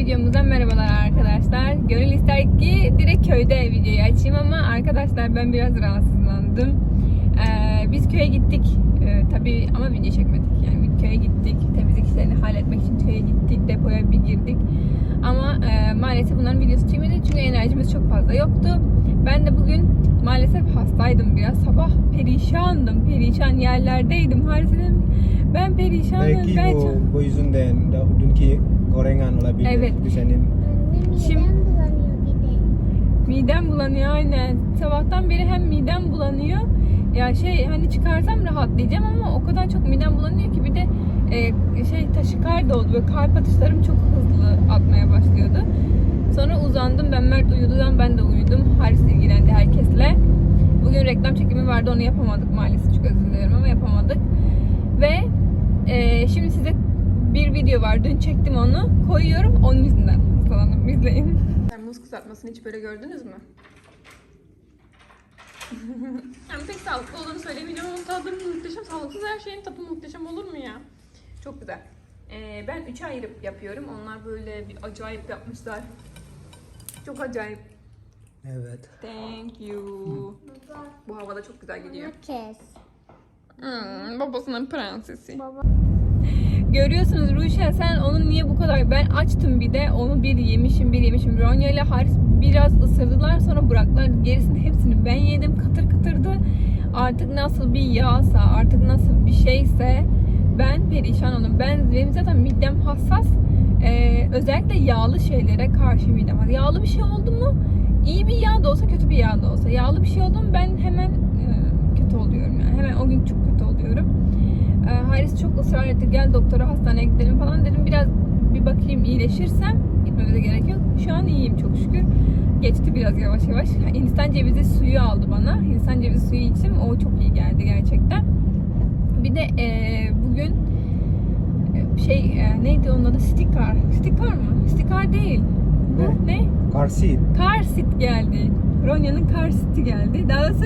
videomuzdan merhabalar arkadaşlar. Gönül ister ki direkt köyde videoyu açayım ama arkadaşlar ben biraz rahatsızlandım. Ee, biz köye gittik. Ee, tabii ama video çekmedik. Yani biz köye gittik. Temizlik işlerini halletmek için köye gittik. Depoya bir girdik. Ama e, maalesef bunların videosu çekmedik çünkü enerjimiz çok fazla yoktu. Ben de bugün maalesef hastaydım biraz. Sabah perişandım. Perişan yerlerdeydim. Harbiden ben perişanım. Belki ben bu, çok... bu yüzünden dünkü gorengan olabilir. Evet. Bu senin Şimdi- Midem bulanıyor bir de. Midem bulanıyor aynen. Sabahtan beri hem midem bulanıyor. Ya şey hani çıkarsam rahatlayacağım ama o kadar çok midem bulanıyor ki bir de e, şey taşikardi oldu. Böyle kalp atışlarım çok hızlı atmaya başlıyordu. Sonra uzandım. Ben Mert uyududan ben de uyudum. Haris ilgilendi herkesle. Bugün reklam çekimi vardı onu yapamadık maalesef. Çok özür dilerim ama yapamadık. Ve e, şimdi size bir video var. Dün çektim onu. Koyuyorum. Onun yüzünden hastalandım. İzleyin. Muz kızartmasını hiç böyle gördünüz mü? yani pek sağlıklı olduğunu söylemeyeceğim ama tadı muhteşem. Sağlıksız her şeyin tadı muhteşem olur mu ya? Çok güzel. Ee, ben üçe ayırıp yapıyorum. Onlar böyle bir acayip yapmışlar. Çok acayip. Evet. Thank you. Bu havada çok güzel gidiyor. Kes. Hmm, babasının prensesi. Baba. Görüyorsunuz Ruşen sen onun niye bu kadar ben açtım bir de onu bir yemişim bir yemişim. Ronya ile Haris biraz ısırdılar sonra bıraktılar. Gerisini hepsini ben yedim kıtır kıtırdı. Artık nasıl bir yağsa artık nasıl bir şeyse ben perişan oldum. Ben benim zaten midem hassas. Ee, özellikle yağlı şeylere karşı midem var yağlı bir şey oldu mu? İyi bir yağ da olsa kötü bir yağ da olsa. Yağlı bir şey oldu mu? Ben hemen e, kötü oluyorum yani. Hemen o gün çok kötü oluyorum ee, Haris çok ısrar etti gel doktora hastaneye gidelim falan dedim biraz bir bakayım iyileşirsem gitmemize gerek yok. Şu an iyiyim çok şükür. Geçti biraz yavaş yavaş. Hindistan cevizi suyu aldı bana. Hindistan cevizi suyu içtim. O çok iyi geldi gerçekten. Bir de e, bugün e, şey e, neydi onun adı? Stikar. Stikar mı? Stikar değil. Bu ne? Karsit. Kar sit geldi. Ronya'nın kar siti geldi. Daha doğrusu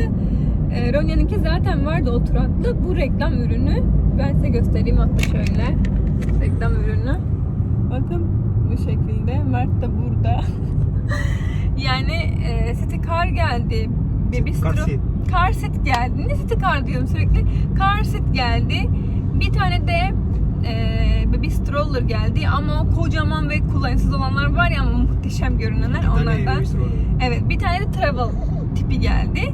e, Ronya'nınki zaten vardı oturaklı. Bu reklam ürünü. Ben size göstereyim hatta şöyle. Reklam ürünü. Bakın bu şekilde. Mert de burada. yani e, siti kar geldi. Bebistro. Karsit. Kar sit geldi. Ne siti kar diyorum sürekli. Kar sit geldi. Bir tane de e, baby stroller geldi ama o kocaman ve kullanışsız olanlar var ya ama muhteşem görünenler onlardan. Evet bir tane de travel tipi geldi.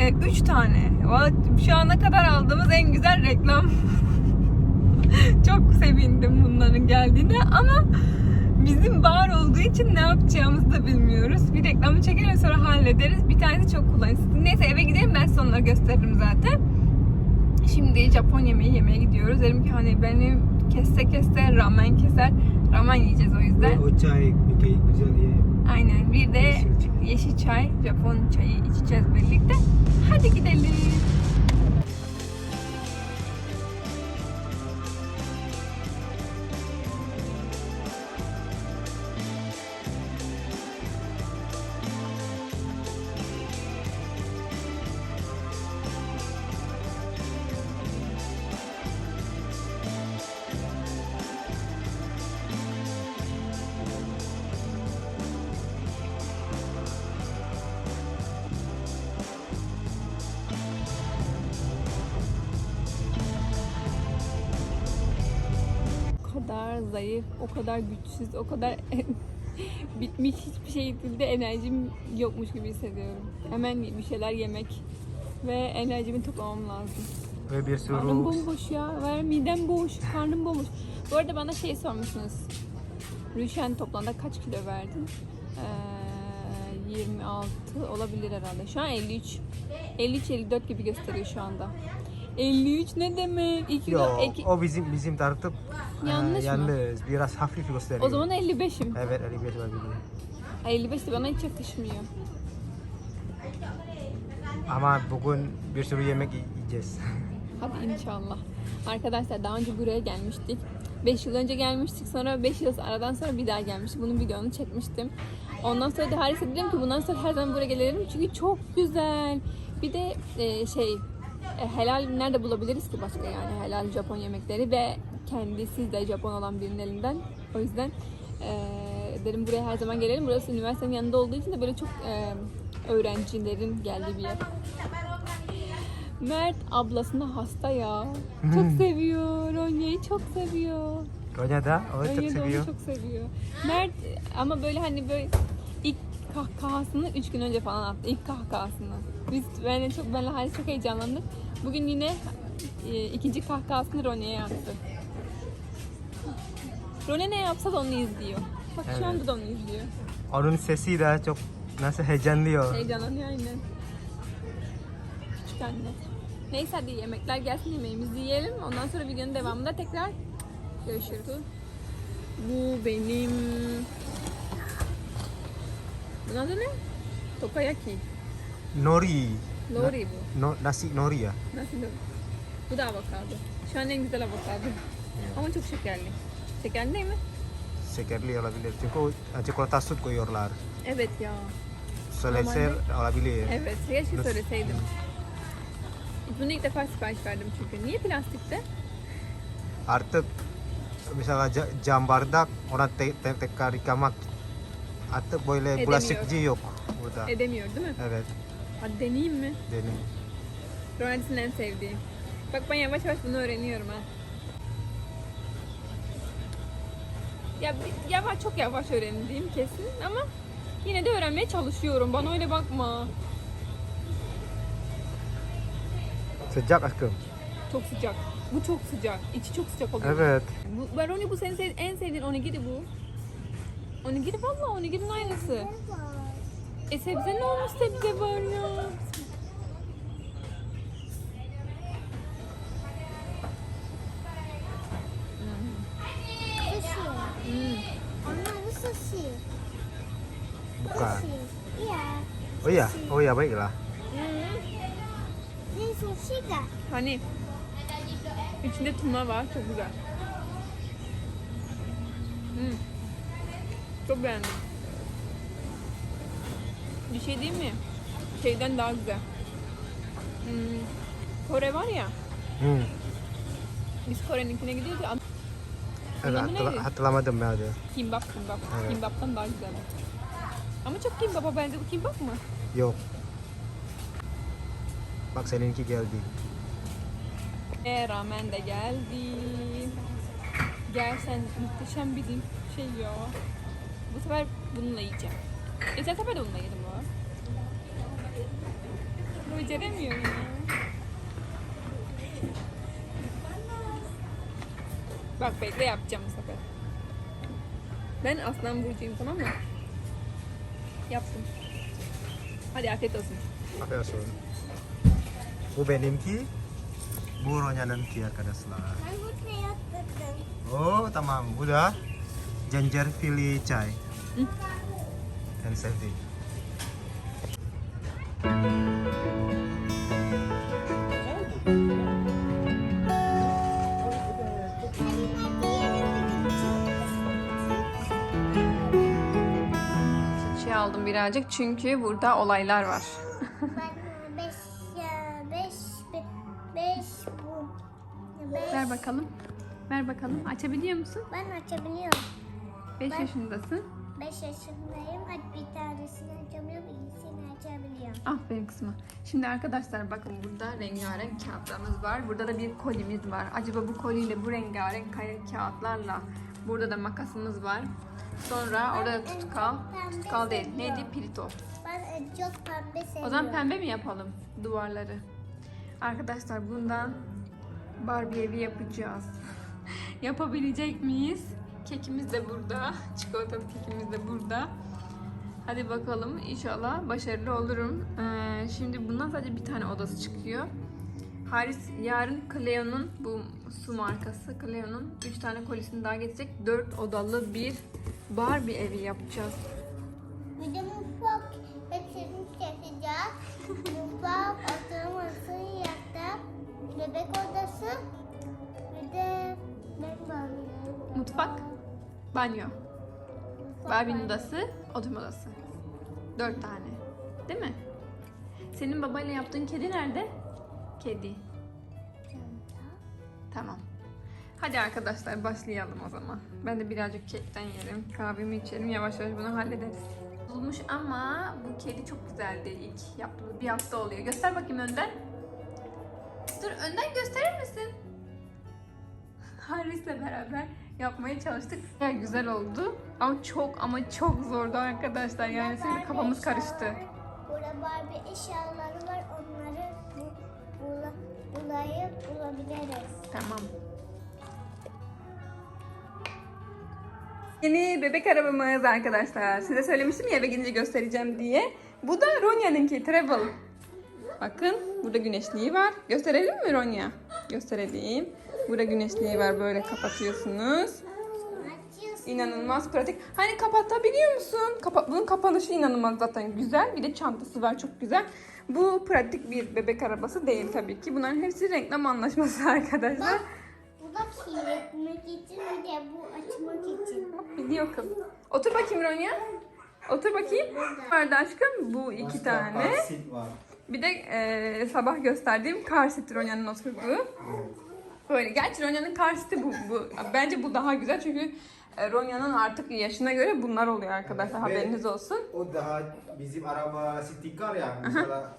E, üç tane. Şu ana kadar aldığımız en güzel reklam. Çok sevindim bunların geldiğine ama bizim bar olduğu için ne yapacağımızı da bilmiyoruz. Bir reklamı çekelim sonra hallederiz. Bir tanesi çok kullanışsız. Neyse eve gidelim ben size onları gösteririm zaten. Şimdi Japon yemeği yemeye gidiyoruz. Dedim ki hani beni kesse kesse ramen keser. Ramen yiyeceğiz o yüzden. O çay güzel ye. Aynen. Bir de Yeşil çay. Japon çayı içeceğiz birlikte. Hadi gidelim. Kadar zayıf, o kadar güçsüz, o kadar bitmiş hiçbir şekilde enerjim yokmuş gibi hissediyorum. Hemen bir şeyler yemek ve enerjimi toplamam lazım. Ve bir sürü Karnım bomboş ya. Ve midem boş, karnım bomboş. Bu arada bana şey sormuşsunuz. Rüşen toplamda kaç kilo verdin? Ee, 26 olabilir herhalde. Şu an 53. 53-54 gibi gösteriyor şu anda. 53 ne demek? 2 kilo. Yo, iki- o bizim bizim tartıp Yanlış e, mı? yalnız biraz hafif gösteriyor. O zaman 55'im. Evet 55 olabilir. 55 de bana hiç yakışmıyor. Ama bugün bir sürü yemek yiyeceğiz. Hadi inşallah. Arkadaşlar daha önce buraya gelmiştik. 5 yıl önce gelmiştik. Sonra 5 yıl aradan sonra bir daha gelmiştik. Bunun videonu çekmiştim. Ondan sonra da Haris'e dedim ki bundan sonra her zaman buraya gelelim. Çünkü çok güzel. Bir de e, şey helal nerede bulabiliriz ki başka yani helal Japon yemekleri ve kendisi de Japon olan birinin elinden. O yüzden Ee, dedim buraya her zaman gelelim. Burası üniversitenin yanında olduğu için de böyle çok e, öğrencilerin geldiği bir yer. Mert ablasına hasta ya. Çok seviyor. Ronya'yı çok seviyor. Ronya da, o çok Ronya da onu seviyor. çok seviyor. Mert ama böyle hani böyle ilk kahkahasını 3 gün önce falan attı. İlk kahkahasını. Biz de çok benle Halis çok heyecanlandık. Bugün yine e, ikinci kahkahasını Ronya'ya yaptı. Ronya ne yapsa da onu izliyor. Bak Evet. şu anda da onu izliyor. Onun sesi de çok nasıl heyecanlıyor. Heyecanlanıyor aynen. Küçük anne. Neyse hadi yemekler gelsin yemeğimizi yiyelim. Ondan sonra videonun devamında tekrar görüşürüz. Bu benim... Bunun adı ne? Tokayaki. Nori. Lori bu. No, nasi nori ya. Nasıl lori? Bu da avokado. Şu an en güzel avokado. Ama çok şekerli. Şekerli değil mi? Şekerli olabilir. Çünkü çikolata süt koyuyorlar. Evet ya. Söyleser olabilir. Evet, keşke Nasıl? söyleseydim. Bunu ilk defa sipariş verdim çünkü. Niye plastikte? Artık ca- cam bardak orang te te tekrar yıkamak artık böyle Edemiyor. bulaşıkçı yok burada. Edemiyor değil mi? Evet, Hadi deneyeyim mi? Deni. Ronald'ın en sevdiği. Bak ben yavaş yavaş bunu öğreniyorum ha. Ya yavaş çok yavaş öğrendiğim kesin ama yine de öğrenmeye çalışıyorum. Bana öyle bakma. Sejak aşkım. Çok sıcak. Bu çok sıcak. İçi çok sıcak oluyor. Evet. Bu, Baroni bu senin en sevdiğin onigiri bu. Onigiri valla onigirinin aynısı. E sebze ne olmuş sebze var ya. Bukan. Iya. Oh iya, oh iya baiklah. Ini sushi gak? Hani içinde tuna var çok güzel. Hmm. Çok beğendim. Bir şey diyeyim mi? Şeyden daha güzel. Hmm. Kore var ya. Hmm. Biz Kore'ninkine gidiyoruz ya. Evet, Namı hatırla, neydi? hatırlamadım ya diyor. Kimbap kimbap. Evet. Kimbaptan daha güzel. Ama çok kimbapa benziyor. Bu kimbap mı? Yok. Bak seninki geldi. E ramen de geldi. Gerçekten muhteşem bir şey ya. Bu sefer bununla yiyeceğim. Geçen sefer de bununla yedim o. Beceremiyorum ya. Bak bekle yapacağım bu sefer. Ben aslan burcuyum tamam mı? Yaptım. Hadi afiyet olsun. Afiyet olsun. Bu benimki. Bu Ronya'nınki arkadaşlar. Ben bu teyat dedim. Oh tamam. Bu da ginger philly chai. Hı. And safety. Şey aldım birazcık çünkü burada olaylar var. Ver bakalım. Ver bakalım. Açabiliyor musun? Ben açabiliyorum. 5 Ben- yaşındasın. Beş yaşındayım. Hadi bir tanesini açamıyorum. ikisini açabiliyorum. Aferin kızıma. Şimdi arkadaşlar bakın burada rengarenk kağıtlarımız var. Burada da bir kolimiz var. Acaba bu koliyle bu rengarenk kağıtlarla burada da makasımız var. Sonra orada da tutkal. Tutkal değil. Neydi? Pirito. Ben en çok pembe seviyorum. O zaman pembe mi yapalım duvarları? Arkadaşlar bundan Barbie evi yapacağız. Yapabilecek miyiz? Kekimiz de burada. Çikolatalı kekimiz de burada. Hadi bakalım inşallah başarılı olurum. Ee, şimdi bundan sadece bir tane odası çıkıyor. Haris yarın Cleo'nun bu su markası Cleo'nun 3 tane kolisini daha getirecek. 4 odalı bir Barbie evi yapacağız. Bir de mutfak hepsini çekeceğiz. mutfak, oturması, yatak, bebek odası. Bir de ben banyo. Mutfak, banyo. Barbie'nin odası, oturma odası. Dört tane. Değil mi? Senin babayla yaptığın kedi nerede? Kedi. Tamam. Hadi arkadaşlar başlayalım o zaman. Ben de birazcık kekten yerim. Kahvemi içerim. Yavaş yavaş bunu hallederiz. Olmuş ama bu kedi çok güzeldi ilk yaptığımız. Bir hafta oluyor. Göster bakayım önden. Dur önden gösterir misin? Haris'le beraber yapmaya çalıştık. Ya güzel oldu. Ama çok ama çok zordu arkadaşlar. Yani şimdi kafamız karıştı. Burada Barbie eşyaları var. Onları bu, bula, bulayıp bulabiliriz. Tamam. Yeni bebek arabamız arkadaşlar. Size söylemiştim ya eve gidince göstereceğim diye. Bu da Ronya'nınki Travel. Bakın burada güneşliği var. Gösterelim mi Ronya? Gösterelim. Burada güneşliği var böyle kapatıyorsunuz. İnanılmaz pratik. Hani kapatabiliyor musun? Kapa bunun kapanışı inanılmaz zaten güzel. Bir de çantası var çok güzel. Bu pratik bir bebek arabası değil tabii ki. Bunların hepsi reklam anlaşması arkadaşlar. Bu da kilitmek için bir de bu açmak için. Biliyor kız. Otur bakayım Ronya. Otur bakayım. Vardı aşkım bu iki tane. Seat var. Bir de e, sabah gösterdiğim seat Ronya'nın oturduğu. Böyle. Gerçi Ronya'nın seat'i bu, bu. Bence bu daha güzel çünkü e, Ronya'nın artık yaşına göre bunlar oluyor arkadaşlar. Ve- Haberiniz olsun. O daha bizim araba car ya. Misalnya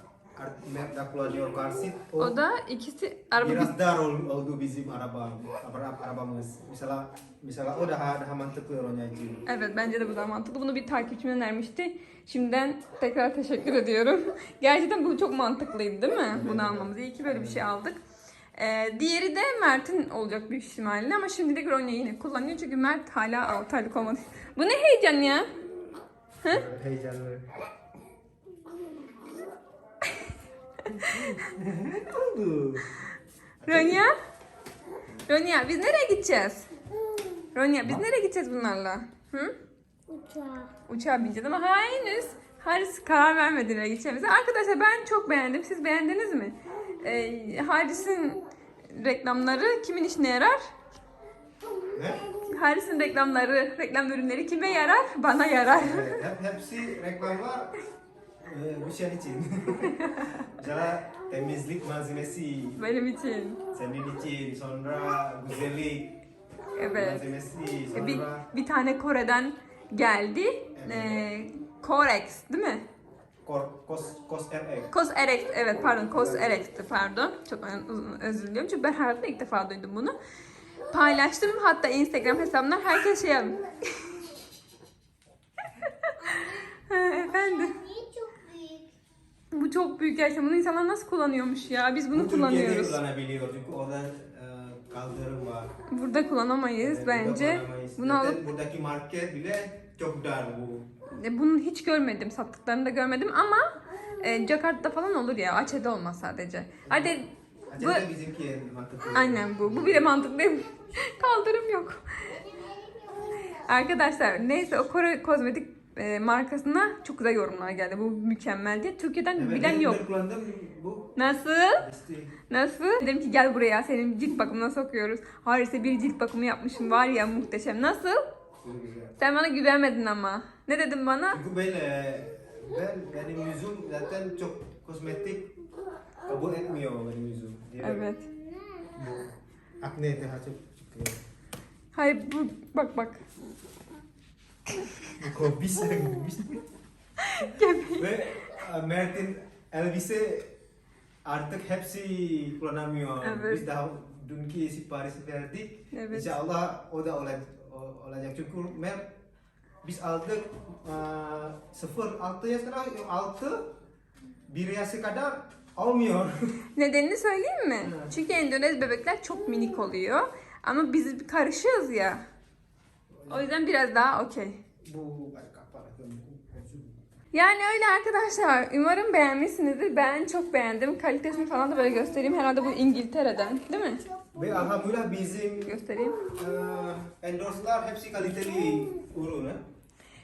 Mert kullanıyor car seat. O, O da ikisi araba biraz dar ol- oldu bizim araba, araba arabamız. Misalnya misalnya o daha daha mantıklı Ronya için. Evet bence de bu da mantıklı. Bunu bir takipçim önermişti. Şimdiden tekrar teşekkür ediyorum. Gerçekten bu çok mantıklıydı değil mi? Bunu almamız. İyi ki böyle bir şey aldık. Ee, diğeri de Mert'in olacak büyük ihtimalle ama şimdilik Ronya yine kullanıyor çünkü Mert hala 6 aylık olmadı. Bu ne heyecan ya? Heyecanlı. ne oldu? Ronya? Ronya biz nereye gideceğiz? Ronya biz nereye gideceğiz bunlarla? Hı? Uçağı. Uçağa bineceğiz ama henüz Haris karar vermedi nereye gideceğimize. Arkadaşlar ben çok beğendim. Siz beğendiniz mi? Ee, Haris'in reklamları kimin işine yarar? Ne? Haris'in reklamları, reklam ürünleri kime yarar? Bana yarar. Evet, hep, hepsi reklamlar e, bir şey için. Misalnya temizlik malzemesi Benim için. senin için, sonra güzellik Evet. malzemesi, Bir, sonra bir tane Kore'den geldi. Ee, Corex değil mi? Kos, kos RX. Cosrx evet pardon Cosrx'ti pardon. Çok özür diliyorum çünkü ben hayatımda ilk defa duydum bunu. Paylaştım hatta Instagram hesabımdan herkes şey yapmış. Efendim Niye çok büyük? bu çok büyük gerçekten bunu insanlar nasıl kullanıyormuş ya biz bunu Bu Türkiye'de kullanıyoruz. kullanabiliyor çünkü oradan e, kaldırım var. Burada kullanamayız Evet, bence. burada kullanamayız. Bunu Zaten alıp buradaki market bile çok dar bu. e, bunu hiç görmedim sattıklarını da görmedim ama e, Jakarta'da falan olur ya Aceh'de olmaz sadece. Hadi bu bizimki en mantıklı. Aynen bu. Bu bile mantıklı değil mi? Kaldırım yok. Arkadaşlar neyse o Kore kozmetik e, markasına çok güzel yorumlar geldi. Bu mükemmel diye. Türkiye'den Evet, bilen ben- yok. Ben kullandım bu. Nasıl? İşte Nasıl? Dedim ki gel buraya senin cilt bakımına sokuyoruz. Haris'e bir cilt bakımı yapmışım var ya muhteşem. Nasıl? Sen bana güvenmedin ama. Ne dedin bana? Çünkü böyle ben benim yüzüm zaten çok kosmetik kabul etmiyor benim yüzüm. Direkt Evet. Bu akne daha çok çıkıyor. Hayır bu bak bak. Bu kobis. Ve e, Mert'in elbise artık hepsi kullanamıyor. Evet. Biz daha dünkü sipariş verdik. Evet. İnşallah o da olacak. Olacak. Çünkü Mert biz aldık uh, 0 6 yaşına 6 bir yaşa kadar olmuyor. Nedenini söyleyeyim mi? Evet. Çünkü Endonez bebekler çok minik oluyor. Ama biz karışığız ya. O yüzden biraz daha okey. Bu. Yani öyle arkadaşlar. Umarım beğenmişsinizdir. Ben çok beğendim. Kalitesini falan da böyle göstereyim. Herhalde bu İngiltere'den. Değil mi? Ve alhamdülillah bizim Göstereyim. uh, endorse'lar hepsi kaliteli ürün.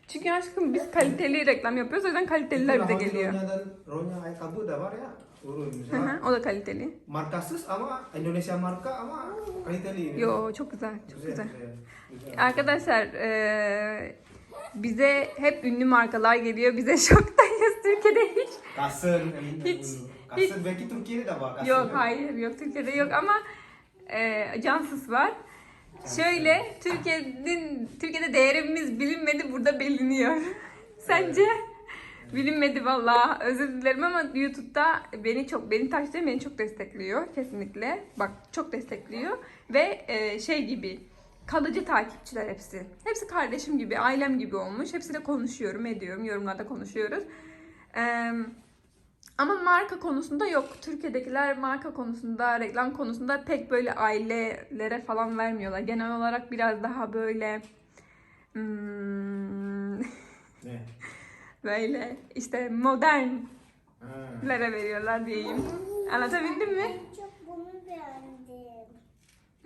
Çünkü aşkım biz kaliteli reklam yapıyoruz. O yüzden kaliteliler bize geliyor. Ronya'dan Ronya ayakkabı da var ya ürün. Hı Misalnya hı, o da kaliteli. markasız ama Indonesia marka ama kaliteli. Yo çok güzel. Çok güzel. güzel. Arkadaşlar eee, bize hep ünlü markalar geliyor. Bize şoktayız. Türkiye'de hiç Kasın. Hiç- Kasın belki Türkiye'de de var. Kasın. Yok hayır yok Türkiye'de yok ama e, Cansız var. Şöyle Türkiye'nin Türkiye'de değerimiz bilinmedi burada biliniyor. Sence? Bilinmedi vallahi. Özür dilerim ama YouTube'da beni çok beni takip beni çok destekliyor kesinlikle. Bak çok destekliyor ve e, şey gibi kalıcı takipçiler hepsi. Hepsi kardeşim gibi, ailem gibi olmuş. Hepsiyle konuşuyorum, ediyorum, yorumlarda konuşuyoruz. Eee ama marka konusunda yok. Türkiye'dekiler marka konusunda, reklam konusunda pek böyle ailelere falan vermiyorlar. Genel olarak biraz daha böyle hmm, Ne? böyle işte modernlere veriyorlar diyeyim. Anlatabildim mi? Çok bunu beğendim.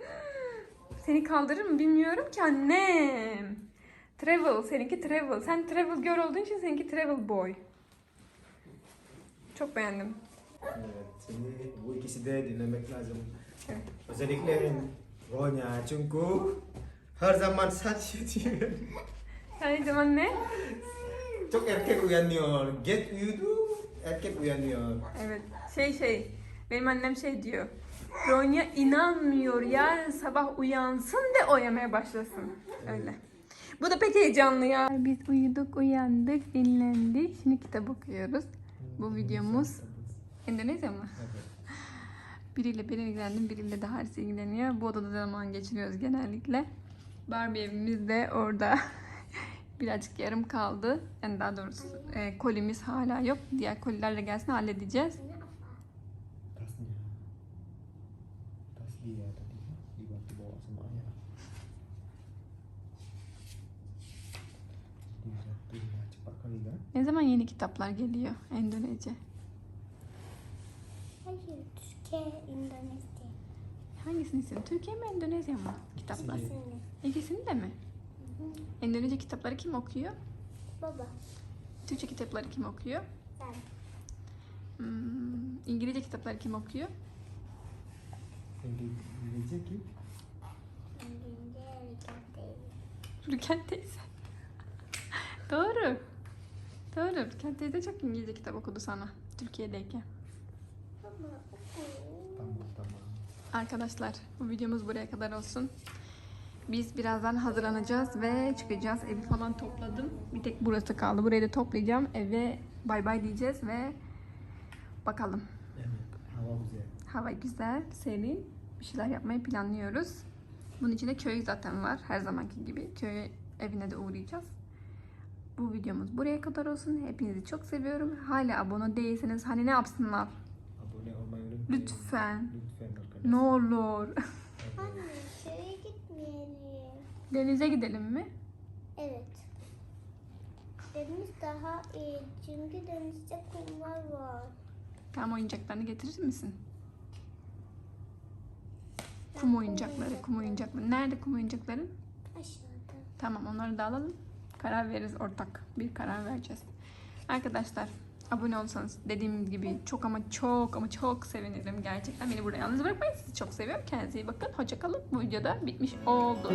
Seni kaldırır mı bilmiyorum ki annem. Travel, seninki travel. Sen travel girl olduğun için seninki travel boy. Çok beğendim. Evet, sini bu ikisi de dinlemek lazım. Evet. Özellikle Ronya çünkü her zaman saç yetiyor. Her zaman ne? Çok erkek uyanıyor. Get uyudu, erkek uyanıyor. Evet. Şey şey. Benim annem şey diyor. Ronya inanmıyor. Yarın sabah uyansın de oynamaya başlasın. Öyle. Bu da pek heyecanlı ya. Biz uyuduk, uyandık, dinlendik. Şimdi kitap okuyoruz. Bu videomuz Endonezya mı? Biriyle ben ilgilendim, biriyle de Haris ilgileniyor. Bu odada zaman geçiriyoruz genellikle. Barbie evimiz de orada. Birazcık yarım kaldı. Yani daha doğrusu e, kolimiz hala yok. Diğer kolilerle gelsin halledeceğiz. Ne zaman yeni kitaplar geliyor Endonezya? Hayır, Türkiye, Endonezya. Hangisini istiyorsun? Türkiye mi Endonezya mı? Kitaplar. İkisini. İkisini de mi? Endonezya kitapları kim okuyor? Baba, Türkçe kitapları kim okuyor? sen. Hmm, İngilizce kitapları kim okuyor? Indonesia ki? Kendince hareket değil. Rüken teyze. Doğru. Doğru. Rüken teyze çok İngilizce kitap okudu sana. Türkiye'deyken. Arkadaşlar bu videomuz buraya kadar olsun. Biz birazdan hazırlanacağız ve çıkacağız. Evi falan topladım. Bir tek burası kaldı. Burayı da toplayacağım. Eve bay bay diyeceğiz ve bakalım. Evet, hava güzel. Hava güzel, serin. Bir şeyler yapmayı planlıyoruz. Bunun içinde köy zaten var. Her zamanki gibi. Köy evine de uğrayacağız. Bu videomuz buraya kadar olsun. Hepinizi çok seviyorum. Hala abone değilseniz hani ne yapsınlar? Abone olmayı unutmayın. Lütfen. Lütfen arkadaşlar. Ne olur. Anne, köye gitmeyelim. Denize gidelim mi? Evet. Deniz daha iyi çünkü denizde kumlar var. Tamam oyuncaklarını getirir misin? Kum oyuncakları, kum oyuncakları. Nerede kum oyuncakların? Aşağıda. Tamam onları da alalım. Karar veririz ortak. Bir karar vereceğiz. Arkadaşlar abone olsanız dediğim gibi çok ama çok ama çok sevinirim. Gerçekten beni burada yalnız bırakmayın. Sizi çok seviyorum. Kendinize iyi bakın. Hoşça kalın. Bu videoda bitmiş oldu.